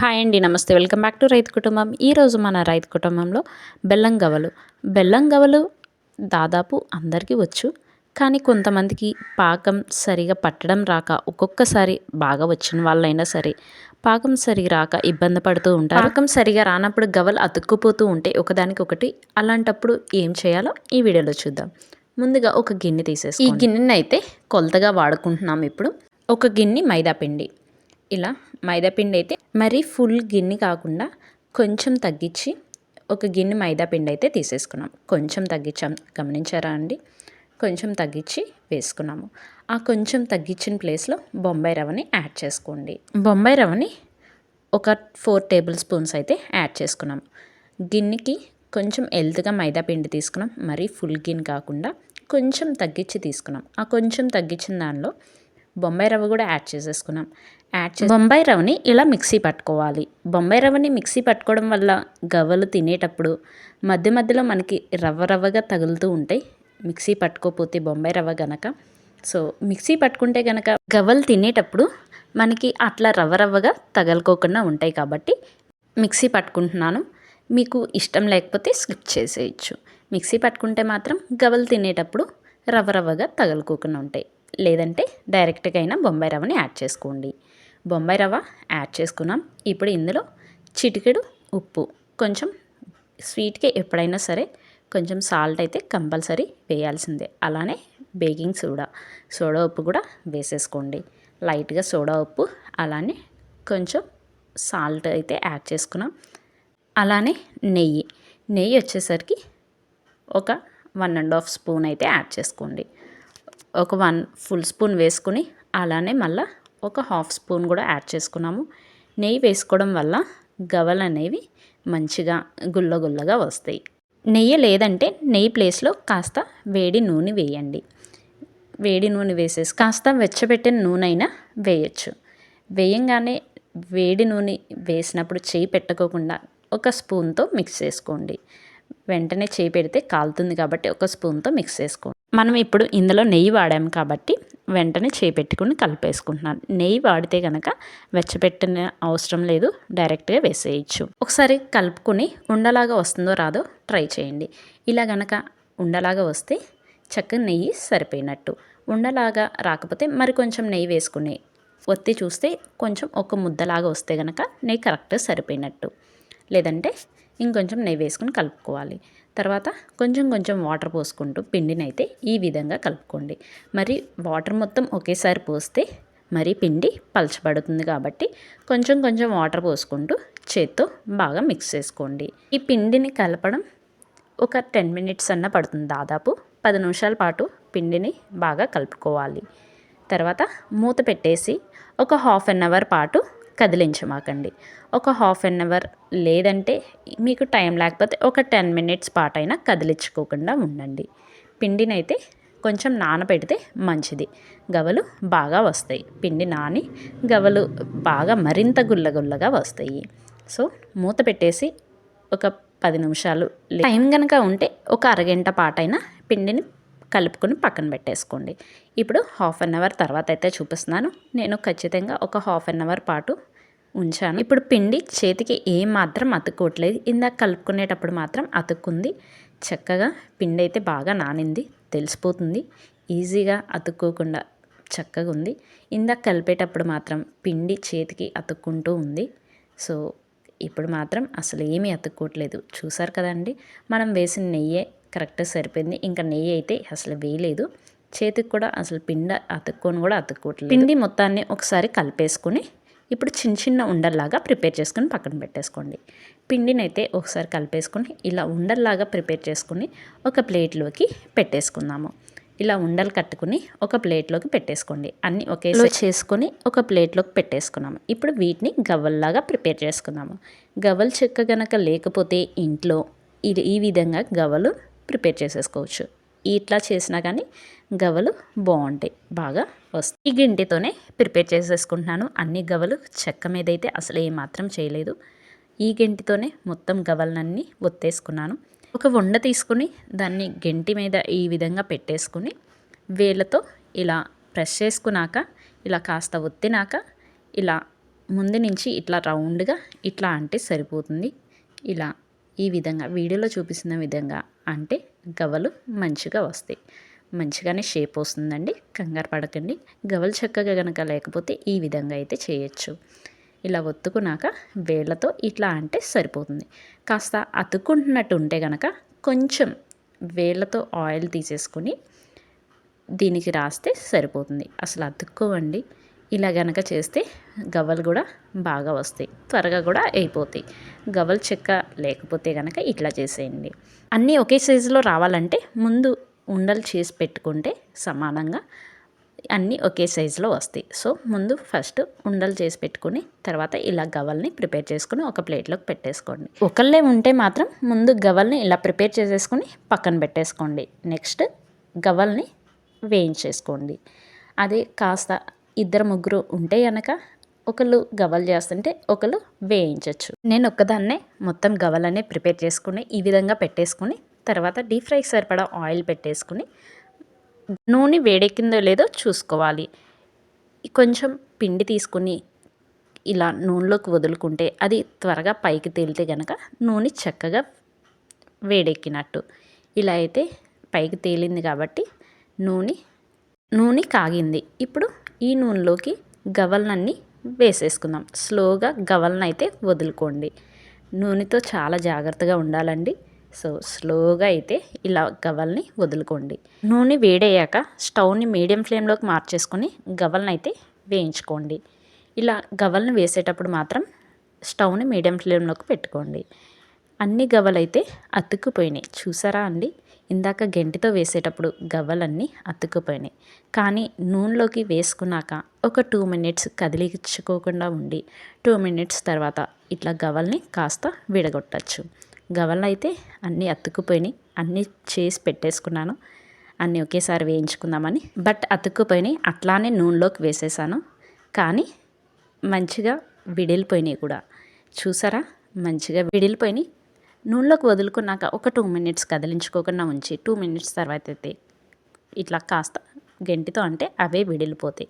Hi అండి నమస్తే. Welcome back to రైతు కుటుంబం. ఈరోజు మన రైతు కుటుంబంలో బెల్లం గవలు. బెల్లం గవలు దాదాపు అందరికీ వచ్చు కానీ కొంతమందికి పాకం సరిగా పట్టడం రాక ఒక్కొక్కసారి బాగా వచ్చిన వాళ్ళైనా సరే పాకం సరిగా రాక ఇబ్బంది పడుతూ ఉంటారు. పాకం సరిగా రానప్పుడు గవలు అతుక్కుపోతూ ఉంటే ఒకదానికి ఒకటి అలాంటప్పుడు ఏం చేయాలో ఈ వీడియోలో చూద్దాం. ముందుగా ఒక గిన్నె తీసేసి ఈ గిన్నెని అయితే కొలతగా వాడుకుంటున్నాం ఇప్పుడు. ఒక గిన్నె మైదా పిండి. ఇలా మైదాపిండి అయితే మరీ ఫుల్ గిన్నె కాకుండా కొంచెం తగ్గించి ఒక గిన్నె మైదాపిండి అయితే తీసేసుకున్నాం కొంచెం తగ్గించాం. గమనించారా అండి? కొంచెం తగ్గించి వేసుకున్నాము. ఆ కొంచెం తగ్గించిన ప్లేస్లో బొంబాయి రవ్వని యాడ్ చేసుకోండి. బొంబాయి రవ్వని ఒక ఫోర్ టేబుల్ స్పూన్స్ అయితే యాడ్ చేసుకున్నాం గిన్నెకి కొంచెం హెల్త్గా మైదా పిండి తీసుకున్నాం. మరీ ఫుల్ గిన్నె కాకుండా కొంచెం తగ్గించి తీసుకున్నాం. ఆ కొంచెం తగ్గించిన దానిలో బొంబాయి రవ్వ కూడా యాడ్ చేసేసుకున్నాం. యాడ్ చేసి బొంబాయి రవ్వని ఇలా మిక్సీ పట్టుకోవాలి. బొంబాయి రవ్వని మిక్సీ పట్టుకోవడం వల్ల గవ్వలు తినేటప్పుడు మధ్య మధ్యలో మనకి రవ్వ రవ్వగా తగులుతూ ఉంటాయి మిక్సీ పట్టుకోపోతే బొంబాయి రవ్వ గనక. సో మిక్సీ పట్టుకుంటే గనక గవ్వలు తినేటప్పుడు మనకి అట్లా రవ్వ రవ్వగా తగలుకోకుండా ఉంటాయి కాబట్టి మిక్సీ పట్టుకుంటున్నాను. మీకు ఇష్టం లేకపోతే స్కిప్ చేసేయచ్చు. మిక్సీ పట్టుకుంటే మాత్రం గవ్వలు తినేటప్పుడు రవ్వ రవ్వగా తగలుకోకుండా ఉంటాయి. లేదంటే డైరెక్ట్గా అయినా బొంబాయి రవ్వని యాడ్ చేసుకోండి. బొంబాయి రవ్వ యాడ్ చేసుకున్నాం. ఇప్పుడు ఇందులో చిటికెడు ఉప్పు. కొంచెం స్వీట్కి ఎప్పుడైనా సరే కొంచెం సాల్ట్ అయితే కంపల్సరీ వేయాల్సిందే. అలానే బేకింగ్ సోడా. సోడా ఉప్పు కూడా వేసేసుకోండి. లైట్గా సోడా ఉప్పు అలానే కొంచెం సాల్ట్ అయితే యాడ్ చేసుకున్నాం. అలానే నెయ్యి. నెయ్యి వచ్చేసరికి ఒక వన్ అండ్ హాఫ్ స్పూన్ అయితే యాడ్ చేసుకోండి. ఒక వన్ ఫుల్ స్పూన్ వేసుకుని అలానే మళ్ళీ ఒక హాఫ్ స్పూన్ కూడా యాడ్ చేసుకున్నాము. నెయ్యి వేసుకోవడం వల్ల గవలు అనేవి మంచిగా గుల్లగుల్లగా వస్తాయి. నెయ్యి లేదంటే నెయ్యి ప్లేస్లో కాస్త వేడి నూనె వేయండి. వేడి నూనె వేసేసి కాస్త వెచ్చబెట్టిన నూనె అయినా వేయచ్చు. వేయంగానే వేడి నూనె వేసినప్పుడు చేయి పెట్టకోకుండా ఒక స్పూన్తో మిక్స్ చేసుకోండి. వెంటనే చేయి పెడితే కాలుతుంది కాబట్టి ఒక స్పూన్తో మిక్స్ చేసుకోండి. మనం ఇప్పుడు ఇందులో నెయ్యి వాడాం కాబట్టి వెంటనే చేయి పెట్టుకుని కలిపేసుకుంటున్నాను. నెయ్యి వాడితే కనుక వెచ్చపెట్టిన అవసరం లేదు డైరెక్ట్గా వేసేయచ్చు. ఒకసారి కలుపుకొని ఉండలాగా వస్తుందో రాదో ట్రై చేయండి. ఇలా గనక ఉండలాగా వస్తే చక్కగా నెయ్యి సరిపోయినట్టు. ఉండలాగా రాకపోతే మరి కొంచెం నెయ్యి వేసుకుని ఒత్తి చూస్తే కొంచెం ఒక ముద్దలాగా వస్తే కనుక నెయ్యి కరెక్ట్గా సరిపోయినట్టు. లేదంటే ఇంకొంచెం నెయ్యి వేసుకుని కలుపుకోవాలి. తర్వాత కొంచెం కొంచెం వాటర్ పోసుకుంటూ పిండిని అయితే ఈ విధంగా కలుపుకోండి. మరి వాటర్ మొత్తం ఒకేసారి పోస్తే మరి పిండి పలచబడుతుంది కాబట్టి కొంచెం కొంచెం వాటర్ పోసుకుంటూ చేత్తో బాగా మిక్స్ చేసుకోండి. ఈ పిండిని కలపడం ఒక టెన్ మినిట్స్ అన్న పడుతుంది దాదాపు. పది నిమిషాల పాటు పిండిని బాగా కలుపుకోవాలి. తర్వాత మూత పెట్టేసి ఒక హాఫ్ అన్ అవర్ పాటు కదిలించమాకండి. ఒక హాఫ్ అన్ అవర్ లేదంటే మీకు టైం లేకపోతే ఒక టెన్ మినిట్స్ పాటైనా కదిలించుకోకుండా ఉండండి. పిండినైతే కొంచెం నానబెడితే మంచిది. గవలు బాగా వస్తాయి. పిండి నాని గవలు బాగా మరింత గుల్లగుల్లగా వస్తాయి. సో మూత పెట్టేసి ఒక పది నిమిషాలు టైం కనుక ఉంటే ఒక అరగంట పాటైనా పిండిని కలుపుకొని పక్కన పెట్టేసుకోండి. ఇప్పుడు హాఫ్ అన్ అవర్ తర్వాత అయితే చూపిస్తున్నాను. నేను ఖచ్చితంగా ఒక హాఫ్ అన్ అవర్ పాటు ఉంచాను. ఇప్పుడు పిండి చేతికి ఏం మాత్రం అతుక్కోవట్లేదు. ఇందాక కలుపుకునేటప్పుడు మాత్రం అతుక్కుంది. చక్కగా పిండి అయితే బాగా నానింది. తెలిసిపోతుంది. ఈజీగా అతుక్కోకుండా చక్కగా ఉంది. ఇందాక కలిపేటప్పుడు మాత్రం పిండి చేతికి అతుక్కుంటూ ఉంది. సో ఇప్పుడు మాత్రం అసలు ఏమీ అతుక్కోవట్లేదు. చూసారు కదండి? మనం వేసిన నెయ్యే కరెక్ట్గా సరిపోయింది. ఇంకా నెయ్యి అయితే అసలు వేయలేదు. చేతికి కూడా అసలు పిండి అతుక్కొని కూడా అతుక్కోవట్లేదు. పిండి మొత్తాన్ని ఒకసారి కలిపేసుకొని ఇప్పుడు చిన్న చిన్న ఉండల్లాగా ప్రిపేర్ చేసుకొని పక్కన పెట్టేసుకోండి. పిండిని అయితే ఒకసారి కలిపేసుకొని ఇలా ఉండల్లాగా ప్రిపేర్ చేసుకుని ఒక ప్లేట్లోకి పెట్టేసుకుందాము. ఇలా ఉండలు కట్టుకుని ఒక ప్లేట్లోకి పెట్టేసుకోండి. అన్నీ ఒకేసారి చేసుకొని ఒక ప్లేట్లోకి పెట్టేసుకున్నాము. ఇప్పుడు వీటిని గవ్వల్లాగా ప్రిపేర్ చేసుకుందాము. గవ్వలు చెక్క గనక లేకపోతే ఇంట్లో ఇది ఈ విధంగా గవ్వలు ప్రిపేర్ చేసేసుకోవచ్చు. ఇట్లా చేసినా కానీ గవలు బాగుంటాయి. బాగా వస్తాయి. ఈ గింటితోనే ప్రిపేర్ చేసేసుకుంటున్నాను. అన్ని గవలు చెక్క మీద అయితే అసలు ఏమాత్రం చేయలేదు. ఈ గెంటితోనే మొత్తం గవలనన్నీ ఒత్తేసుకున్నాను. ఒక వండ తీసుకుని దాన్ని గెంటి మీద ఈ విధంగా పెట్టేసుకుని వేళ్ళతో ఇలా ప్రెస్ చేసుకున్నాక ఇలా కాస్త ఒత్తినాక ఇలా ముందు నుంచి ఇట్లా రౌండ్గా ఇట్లా అంటే సరిపోతుంది. ఇలా ఈ విధంగా వీడియోలో చూపిస్తున్న విధంగా అంటే గవ్వలు మంచిగా వస్తాయి. మంచిగానే షేప్ వస్తుందండి. కంగారు పడకండి. గవ్వలు చక్కగా కనుక లేకపోతే ఈ విధంగా అయితే చేయొచ్చు. ఇలా ఒత్తుకున్నాక వేళ్ళతో ఇట్లా అంటే సరిపోతుంది. కాస్త అతుక్కుంటున్నట్టు ఉంటే కనుక కొంచెం వేళ్ళతో ఆయిల్ తీసేసుకొని దీనికి రాస్తే సరిపోతుంది. అసలు అతుక్కోవండి. ఇలా గనక చేస్తే గవ్వలు కూడా బాగా వస్తాయి త్వరగా కూడా అయిపోతాయి. గవ్వలు చెక్క లేకపోతే కనుక ఇట్లా చేసేయండి. అన్నీ ఒకే సైజులో రావాలంటే ముందు ఉండలు చేసి పెట్టుకుంటే సమానంగా అన్నీ ఒకే సైజులో వస్తాయి. సో ముందు ఫస్ట్ ఉండలు చేసి పెట్టుకుని తర్వాత ఇలా గవల్ని ప్రిపేర్ చేసుకుని ఒక ప్లేట్లోకి పెట్టేసుకోండి. ఒకళ్ళే ఉంటే మాత్రం ముందు గవల్ని ఇలా ప్రిపేర్ చేసేసుకుని పక్కన పెట్టేసుకోండి. నెక్స్ట్ గవల్ని వేయించేసుకోండి. అదే కాస్త ఇద్దరు ముగ్గురు ఉంటే కనుక ఒకళ్ళు గవలు చేస్తుంటే ఒకళ్ళు వేయించవచ్చు నేను ఒక్కదాన్నే మొత్తం గవలనే ప్రిపేర్ చేసుకుని ఈ విధంగా పెట్టేసుకుని తర్వాత డీప్ ఫ్రై సరిపడా ఆయిల్ పెట్టేసుకుని నూనె వేడెక్కిందో లేదో చూసుకోవాలి. కొంచెం పిండి తీసుకుని ఇలా నూనెలోకి వదులుకుంటే అది త్వరగా పైకి తేలితే కనుక నూనె చక్కగా వేడెక్కినట్టు. ఇలా అయితే పైకి తేలింది కాబట్టి నూనె నూనె కాగింది. ఇప్పుడు ఈ నూనెలోకి గవలనన్నీ వేసేసుకుందాం. స్లోగా గవలను అయితే వదులుకోండి. నూనెతో చాలా జాగ్రత్తగా ఉండాలండి. సో స్లోగా అయితే ఇలా గవల్ని వదులుకోండి. నూనె వేడయ్యాక స్టవ్ని మీడియం ఫ్లేమ్లోకి మార్చేసుకొని గవల్ని అయితే వేయించుకోండి. ఇలా గవల్ని వేసేటప్పుడు మాత్రం స్టవ్ని మీడియం ఫ్లేమ్లోకి పెట్టుకోండి. అన్ని గవలైతే అతుక్కుపోయినాయి. చూసారా అండి? ఇందాక గెంటితో వేసేటప్పుడు గవ్వలన్నీ అతుక్కుపోయినాయి. కానీ నూనెలోకి వేసుకున్నాక ఒక టూ మినిట్స్ కదిలించుకోకుండా ఉండి టూ మినిట్స్ తర్వాత ఇట్లా గవ్వల్ని కాస్త విడగొట్టచ్చు. గవ్వలు అయితే అన్నీ అతుక్కుపోయినాయి. అన్నీ చేసి పెట్టేసుకున్నాను. అన్నీ ఒకేసారి వేయించుకుందామని. బట్ అతుక్కుపోయినాయి. అట్లానే నూనెలోకి వేసేసాను. కానీ మంచిగా విడిలిపోయినాయి కూడా. చూసారా? మంచిగా విడిలిపోయినాయి. నూనెలోకి వదులుకున్నాక ఒక టూ మినిట్స్ కదిలించుకోకుండా ఉంచి టూ మినిట్స్ తర్వాత అయితే ఇట్లా కాస్త గెంటితో అంటే అవే విడిలిపోతాయి.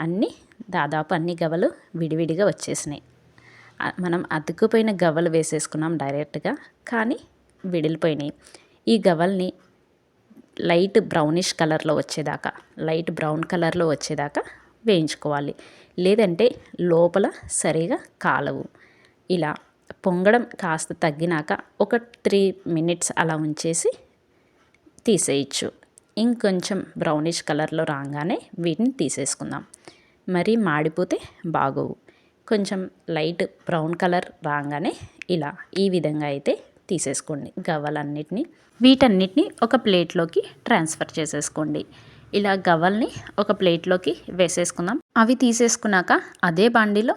అన్నీ దాదాపు అన్ని గవ్వలు విడివిడిగా వచ్చేసినాయి. మనం అతుక్కుపోయిన గవ్వలు వేసేసుకున్నాం డైరెక్ట్గా కానీ విడిలిపోయినాయి. ఈ గవ్వల్ని లైట్ బ్రౌనిష్ కలర్లో వచ్చేదాకా లైట్ బ్రౌన్ కలర్లో వచ్చేదాకా వేయించుకోవాలి. లేదంటే లోపల సరిగా కాలవు. ఇలా పొంగడం కాస్త తగ్గినాక ఒక త్రీ మినిట్స్ అలా ఉంచేసి తీసేయచ్చు. ఇంకొంచెం బ్రౌనిష్ కలర్లో రాగానే వీటిని తీసేసుకుందాం. మరీ మాడిపోతే బాగోవు. కొంచెం లైట్ బ్రౌన్ కలర్ రాగానే ఇలా ఈ విధంగా అయితే తీసేసుకోండి. గవ్వలన్నిటిని వీటన్నిటిని ఒక ప్లేట్లోకి ట్రాన్స్ఫర్ చేసేసుకోండి. ఇలా గవ్వల్ని ఒక ప్లేట్లోకి వేసేసుకుందాం. అవి తీసేసుకున్నాక అదే బండిలో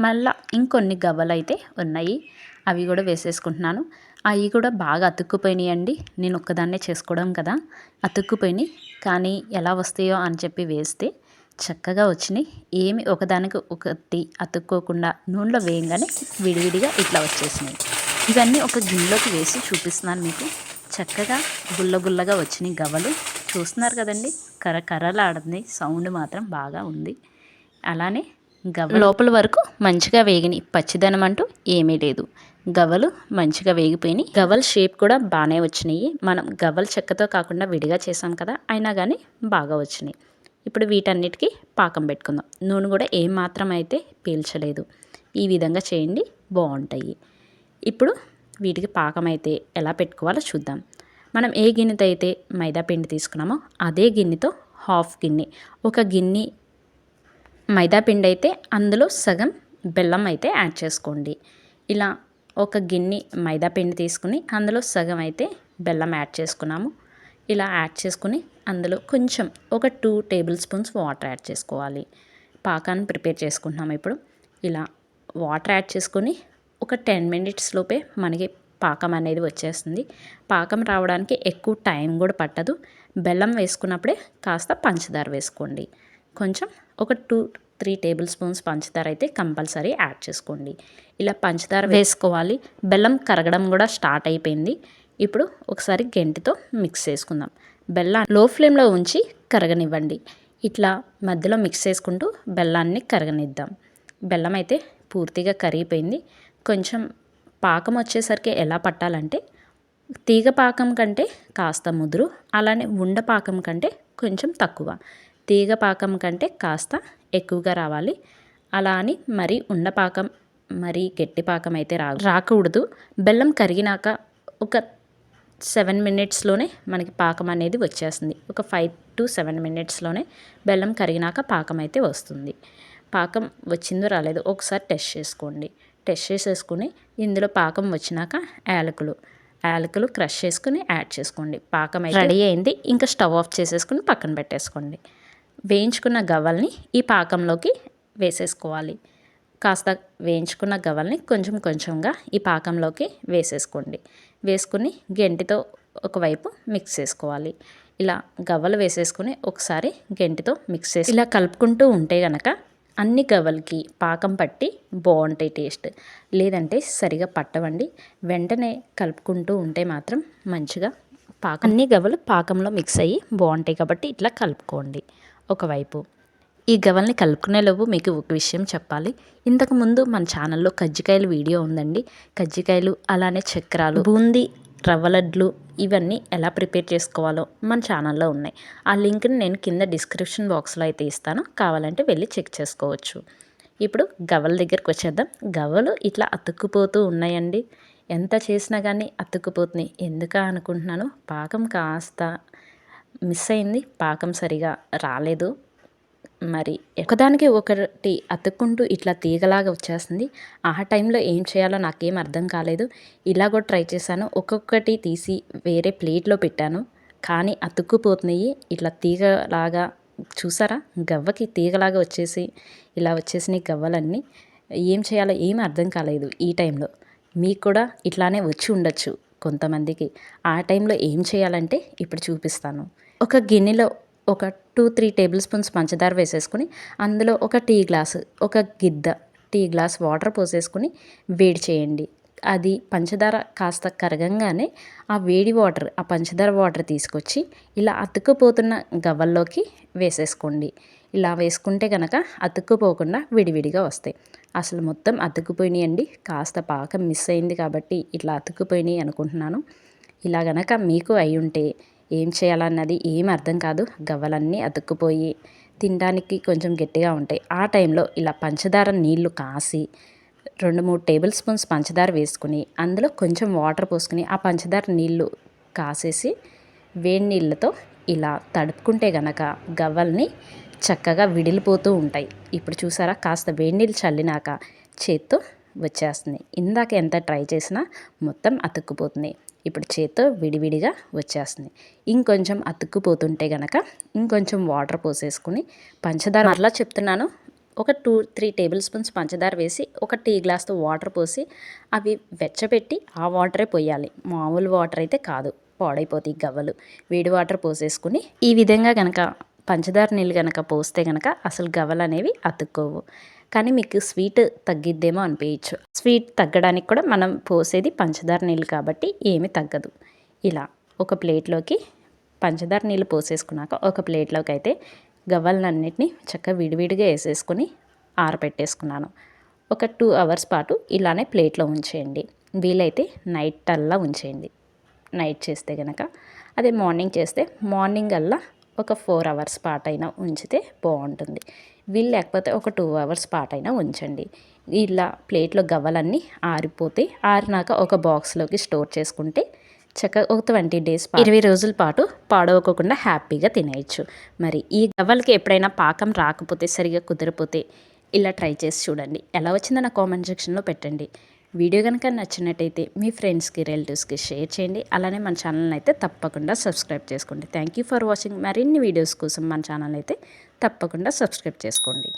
మళ్ళీ ఇంకొన్ని గవ్వలు అయితే ఉన్నాయి. అవి కూడా వేసేసుకుంటున్నాను. అవి కూడా బాగా అండి నేను ఒక్కదాన్నే చేసుకోవడం కదా. అతుక్కుపోయినాయి. కానీ ఎలా వస్తాయో అని చెప్పి వేస్తే చక్కగా వచ్చినాయి. ఏమి ఒకదానికి ఒకటి అతుక్కోకుండా నూనెలో వేయంగానే విడివిడిగా ఇట్లా వచ్చేసినాయి. ఇవన్నీ ఒక గిన్నెలోకి వేసి చూపిస్తున్నాను మీకు. చక్కగా గుల్ల గుల్లగా వచ్చినాయి గవ్వలు. చూస్తున్నారు కదండి? కర్ర కర్రలాడుతుంది సౌండ్ మాత్రం బాగా ఉంది. అలానే గవ్వ లోపల వరకు మంచిగా వేగినాయి పచ్చిదనం అంటూ ఏమీ లేదు. గవ్వలు మంచిగా వేగిపోయినాయి గవ్వల షేప్ కూడా బాగానే వచ్చినాయి. మనం గవ్వల చెక్కతో కాకుండా విడిగా చేసాం కదా అయినా కానీ బాగా వచ్చినాయి. ఇప్పుడు వీటన్నిటికీ పాకం పెట్టుకుందాం. నూనె కూడా ఏమాత్రం అయితే పీల్చలేదు. ఈ విధంగా చేయండి బాగుంటాయి ఇప్పుడు వీటికి పాకం అయితే ఎలా పెట్టుకోవాలో చూద్దాం. మనం ఏ గిన్నెతో అయితే మైదా పిండి తీసుకున్నామో అదే గిన్నెతో హాఫ్ గిన్నె. ఒక గిన్నె మైదా పిండి అయితే అందులో సగం బెల్లం అయితే యాడ్ చేసుకోండి. ఇలా ఒక గిన్నె మైదాపిండి తీసుకుని అందులో సగం అయితే బెల్లం యాడ్ చేసుకున్నాము. ఇలా యాడ్ చేసుకుని అందులో కొంచెం ఒక two table spoons water add చేసుకోవాలి. పాకాన్ని ప్రిపేర్ చేసుకుంటున్నాము ఇప్పుడు. ఇలా వాటర్ యాడ్ చేసుకొని ఒక టెన్ మినిట్స్ లోపే మనకి పాకం అనేది వచ్చేస్తుంది. పాకం రావడానికి ఎక్కువ టైం కూడా పట్టదు. బెల్లం వేసుకున్నప్పుడే కాస్త పంచదార వేసుకోండి. కొంచెం ఒక టూ త్రీ టేబుల్ స్పూన్స్ పంచదార అయితే కంపల్సరీ యాడ్ చేసుకోండి. ఇలా పంచదార వేసుకోవాలి. బెల్లం కరగడం కూడా స్టార్ట్ అయిపోయింది. ఇప్పుడు ఒకసారి గెంటితో మిక్స్ చేసుకుందాం. బెల్లం లో ఫ్లేమ్లో ఉంచి కరగనివ్వండి. ఇట్లా మధ్యలో మిక్స్ చేసుకుంటూ బెల్లాన్ని కరగనిద్దాం. బెల్లం అయితే పూర్తిగా కరిగిపోయింది. కొంచెం పాకం వచ్చేసరికి ఎలా పట్టాలంటే తీగ పాకం కంటే కాస్త ముదురు అలానే ఉండ పాకం కంటే కొంచెం తక్కువ. తీగ పాకం కంటే కాస్త ఎక్కువగా రావాలి. అలా అని మరీ ఉండపాకం మరీ గట్టి పాకం అయితే రా రాకూడదు. బెల్లం కరిగినాక ఒక సెవెన్ మినిట్స్లోనే మనకి పాకం అనేది వచ్చేస్తుంది. ఒక ఫైవ్ టు సెవెన్ మినిట్స్లోనే బెల్లం కరిగినాక పాకం అయితే వస్తుంది. పాకం వచ్చిందో రాలేదు ఒకసారి టెస్ట్ చేసుకోండి. టెస్ట్ చేసేసుకుని ఇందులో పాకం వచ్చినాక యాలకులు యాలకులు క్రష్ చేసుకుని యాడ్ చేసుకోండి. పాకం అయితే రెడీ అయింది. ఇంకా స్టవ్ ఆఫ్ చేసేసుకుని పక్కన పెట్టేసుకోండి. వేయించుకున్న గవ్వల్ని ఈ పాకంలోకి వేసేసుకోవాలి. కాస్త వేయించుకున్న గవ్వల్ని కొంచెం కొంచెంగా ఈ పాకంలోకి వేసేసుకోండి. వేసుకుని గెంటితో ఒకవైపు మిక్స్ చేసుకోవాలి. ఇలా గవ్వలు వేసేసుకుని ఒకసారి గెంటితో మిక్స్ చేసి ఇలా కలుపుకుంటూ ఉంటే గనక అన్ని గవ్వలకి పాకం పట్టి బాగుంటాయి టేస్ట్. లేదంటే సరిగా పట్టవండి. వెంటనే కలుపుకుంటూ ఉంటే మాత్రం మంచిగా పాకం అన్ని గవ్వలు పాకంలో మిక్స్ అయ్యి బాగుంటాయి కాబట్టి ఇట్లా కలుపుకోండి. ఒకవైపు. ఈ గవల్ని కలుపుకునేలోపు మీకు ఒక విషయం చెప్పాలి. ఇంతకుముందు మన ఛానల్లో కజ్జికాయలు వీడియో ఉందండి. కజ్జికాయలు అలానే చక్రాలు బూందీ రవ్వ లడ్లు ఇవన్నీ ఎలా ప్రిపేర్ చేసుకోవాలో మన ఛానల్లో ఉన్నాయి. ఆ లింక్ని నేను కింద డిస్క్రిప్షన్ బాక్స్లో అయితే ఇస్తాను. కావాలంటే వెళ్ళి చెక్ చేసుకోవచ్చు. ఇప్పుడు గవల దగ్గరకు వచ్చేద్దాం. గవ్వలు ఇట్లా అతుక్కుపోతూ ఉన్నాయండి. ఎంత చేసినా కానీ అతుక్కుపోతున్నాయి. ఎందుక అనుకుంటున్నాను? పాకం కాస్త మిస్ అయింది. పాకం సరిగా రాలేదు. మరి ఒకదానికి ఒకటి అతుక్కుంటూ ఇట్లా తీగలాగా వచ్చేస్తుంది. ఆ టైంలో ఏం చేయాలో నాకేం అర్థం కాలేదు. ఇలా కూడా ట్రై చేశాను. ఒక్కొక్కటి తీసి వేరే ప్లేట్లో పెట్టాను. కానీ అతుక్కుపోతున్నాయి. ఇట్లా తీగలాగా చూసారా? గవ్వకి తీగలాగా వచ్చేసి ఇలా వచ్చేసినాయి గవ్వలన్నీ. ఏం చేయాలో ఏం అర్థం కాలేదు ఈ టైంలో. మీకు కూడా ఇట్లానే వచ్చి ఉండొచ్చు. కొంతమందికి. ఆ టైంలో ఏం చేయాలంటే ఇప్పుడు చూపిస్తాను. ఒక గిన్నెలో ఒక టూ త్రీ టేబుల్ స్పూన్స్ పంచదార వేసేసుకుని అందులో ఒక టీ గ్లాసు ఒక గిద్ద టీ గ్లాస్ వాటర్ పోసేసుకుని వేడి చేయండి. అది పంచదార కాస్త కరగంగానే ఆ వేడి వాటర్ ఆ పంచదార వాటర్ తీసుకొచ్చి ఇలా అతుక్కుపోతున్న గవ్వల్లోకి వేసేసుకోండి. ఇలా వేసుకుంటే కనుక అతుక్కుపోకుండా విడివిడిగా వస్తాయి. అసలు మొత్తం అండి కాస్త పాకం మిస్ అయింది కాబట్టి ఇట్లా అతుక్కుపోయినాయి అనుకుంటున్నాను. ఇలా గనక మీకు అయి ఉంటే ఏం చేయాలన్నది ఏం అర్థం కాదు. గవ్వలన్నీ అతుక్కుపోయి తినడానికి కొంచెం గట్టిగా ఉంటాయి. ఆ టైంలో ఇలా పంచదార నీళ్ళు కాసి రెండు మూడు టేబుల్ స్పూన్స్ పంచదార వేసుకుని అందులో కొంచెం వాటర్ పోసుకుని ఆ పంచదార నీళ్ళు కాసేసి వేడి నీళ్ళతో ఇలా తడుపుకుంటే గనక గవ్వల్ని చక్కగా విడిలిపోతూ ఉంటాయి. ఇప్పుడు చూసారా కాస్త వేడి నీళ్ళు చల్లినాక చేత్తో వచ్చేస్తుంది. ఇందాక ఎంత ట్రై చేసినా మొత్తం అతుక్కుపోతుంది. ఇప్పుడు చేత్తో విడివిడిగా వచ్చేస్తుంది. ఇంకొంచెం అతుక్కుపోతుంటే గనక ఇంకొంచెం వాటర్ పోసేసుకుని పంచదార అట్లా చెప్తున్నాను. ఒక టూ త్రీ టేబుల్ స్పూన్స్ పంచదార వేసి ఒక టీ గ్లాస్తో వాటర్ పోసి అవి వెచ్చపెట్టి ఆ వాటరే పోయాలి. మామూలు వాటర్ అయితే కాదు. పాడైపోతాయి గవ్వలు. వేడి వాటర్ పోసేసుకుని ఈ విధంగా కనుక పంచదార నీళ్ళు కనుక పోస్తే కనుక అసలు గవలు అనేవి అతుక్కోవు. కానీ మీకు స్వీట్ తగ్గిద్దేమో అనిపించచ్చు స్వీట్ తగ్గడానికి కూడా మనం పోసేది పంచదార నీళ్ళు కాబట్టి ఏమి తగ్గదు. ఇలా ఒక ప్లేట్లోకి పంచదార నీళ్ళు పోసేసుకున్నాక ఒక ప్లేట్లోకి అయితే గవ్వలన్నింటినీ చక్కగా విడివిడిగా వేసేసుకొని ఆరబెట్టేసుకున్నాను ఒక టూ అవర్స్ పాటు ఇలానే ప్లేట్లో ఉంచేయండి. వీలైతే నైట్ అల్లా ఉంచేయండి. నైట్ చేస్తే కనుక అదే మార్నింగ్ చేస్తే మార్నింగ్ అల్లా ఒక ఫోర్ అవర్స్ పాటు అయినా ఉంచితే బాగుంటుంది. వీలు లేకపోతే ఒక టూ అవర్స్ పాటు అయినా ఉంచండి. ఇలా ప్లేట్లో గవ్వలన్నీ ఆరిపోతే ఆరినాక ఒక బాక్స్లోకి స్టోర్ చేసుకుంటే చక్కగా ఒక ట్వంటీ డేస్ ఇరవై రోజుల పాటు పాడవకోకుండా హ్యాపీగా తినేయచ్చు. మరి ఈ గవ్వలకి ఎప్పుడైనా పాకం రాకపోతే సరిగా కుదిరిపోతే ఇలా ట్రై చేసి చూడండి. ఎలా వచ్చిందో నా కామెంట్ సెక్షన్లో పెట్టండి. వీడియో కనుక నచ్చినట్టయితే మీ ఫ్రెండ్స్కి రిలేటివ్స్కి షేర్ చేయండి. అలానే మన ఛానల్ని అయితే తప్పకుండా సబ్స్క్రైబ్ చేసుకోండి. థ్యాంక్ యూ ఫర్ వాచింగ్ మరిన్ని వీడియోస్ కోసం మన ఛానల్ అయితే తప్పకుండా సబ్స్క్రైబ్ చేసుకోండి.